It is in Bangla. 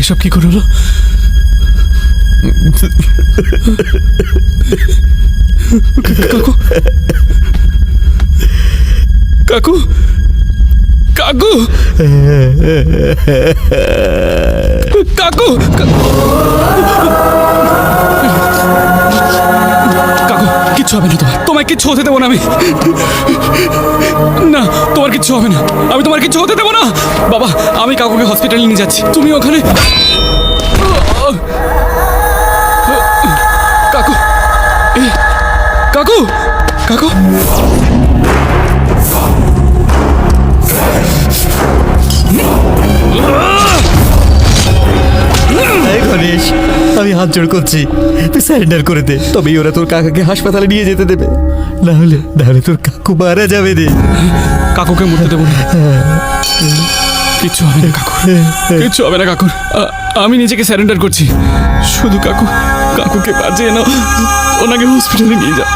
এসব কি করে হলো? কাকু কাকু কাকু কাকু কাকু কিচ্ছু হবে না তোমার। তোমায় কিচ্ছু হতে দেবো না আমি। না, তোমার কিচ্ছু হবে না। আমি তোমার কিচ্ছু হতে দেবো না। বাবা, আমি কাকুকে হসপিটালে নিয়ে যাচ্ছি। তুমি ওখানে কাকু কাকু কাকু। আমি হাত জোড় করছি। তুই স্যারেন্ডার করে দে, তবেই ওরা তোর কাকাকে হাসপাতালে নিয়ে যেতে দেবে। না হলে না হলে তোর কাকু মারা যাবে রে। কাকুকে মরতে দেবো না। কিচ্ছু হবে না, কাকুর। কিচ্ছু হবে না, কাকুর। আমি নিজেকে স্যারেন্ডার করছি। শুধু কাকু, কাকুকে বাজে নাও। ওনাকে হসপিটালে নিয়ে যাও।